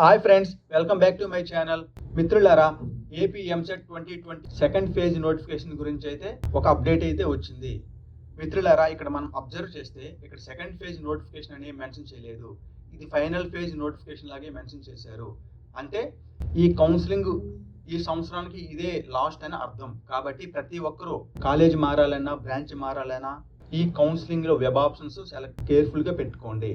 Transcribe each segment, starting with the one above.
Hi friends welcome back to my channel మిత్రులారా AP EAMCET twenty twenty second phase notification గురించి అయితే ఒక update అయితే వచ్చింది. మిత్రులారా ఇక్కడ మనం అబ్జర్వ్ చేస్తే ఇక్కడ సెకండ్ ఫేజ్ నోటిఫికేషన్ అనేది మెన్షన్ చేయలేదు. ఇది ఫైనల్ ఫేజ్ నోటిఫికేషన్ లాగే మెన్షన్ చేశారు. అంటే ఈ కౌన్సిలింగ్ ఈ సంవత్సరానికి ఇదే లాస్ట్ అని అర్థం. కాబట్టి ప్రతి ఒక్కరూ కాలేజ్ మారాలన్నా బ్రాంచ్ మారాలన్నా ఈ కౌన్సిలింగ్లో వెబ్ ఆప్షన్స్ చాలా కేర్ఫుల్గా పెట్టుకోండి.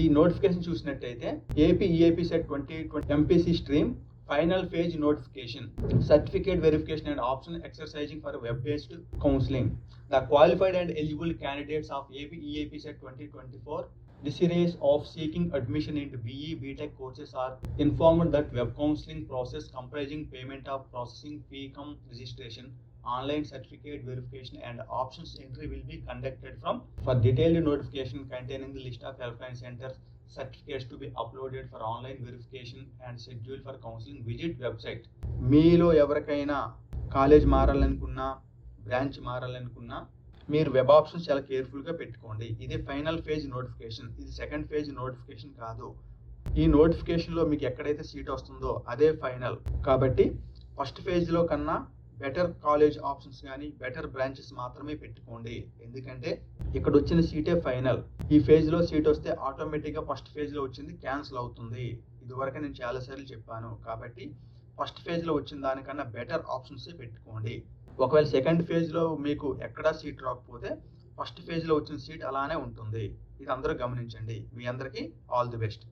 ఈ నోటిఫికేషన్ చూసినట్టయితే AP EAPCET twenty twenty MPC stream final phase notification certificate verification and option exercising for web based counselling the qualified and eligible candidates of AP EAP set 2024 desirous of seeking admission into BE BTech courses are informed that web counseling process comprising payment of processing fee cum registration online certificate verification and options entry will be conducted from for detailed notification containing the list of help line centres certificates to be uploaded for online verification and schedule for counselling visit website మీలో ఎవరికైనా college మారాలనుకున్నా branch మారాలనుకున్నా మీరు web options చాలా కేర్ఫుల్గా పెట్టుకోండి. ఇది final phase notification ఇది second phase notification కాదు. ఈ నోటిఫికేషన్లో మీకు ఎక్కడైతే సీట్ వస్తుందో అదే ఫైనల్ కాబట్టి ఫస్ట్ ఫేజ్లో కన్నా బెటర్ కాలేజ్ ఆప్షన్స్ కానీ బెటర్ బ్రాంచెస్ మాత్రమే పెట్టుకోండి. ఎందుకంటే ఇక్కడ వచ్చిన సీటే ఫైనల్ ఈ ఫేజ్లో సీట్ వస్తే ఆటోమేటిక్గా ఫస్ట్ ఫేజ్లో వచ్చింది క్యాన్సిల్ అవుతుంది. ఇదివరకు నేను చాలాసార్లు చెప్పాను. కాబట్టి ఫస్ట్ ఫేజ్లో వచ్చిన దానికన్నా బెటర్ ఆప్షన్సే పెట్టుకోండి. ఒకవేళ సెకండ్ ఫేజ్లో మీకు ఎక్కడా సీట్ రాకపోతే ఫస్ట్ ఫేజ్లో వచ్చిన సీట్ అలానే ఉంటుంది. ఇది అందరూ గమనించండి. మీ అందరికీ ఆల్ ది బెస్ట్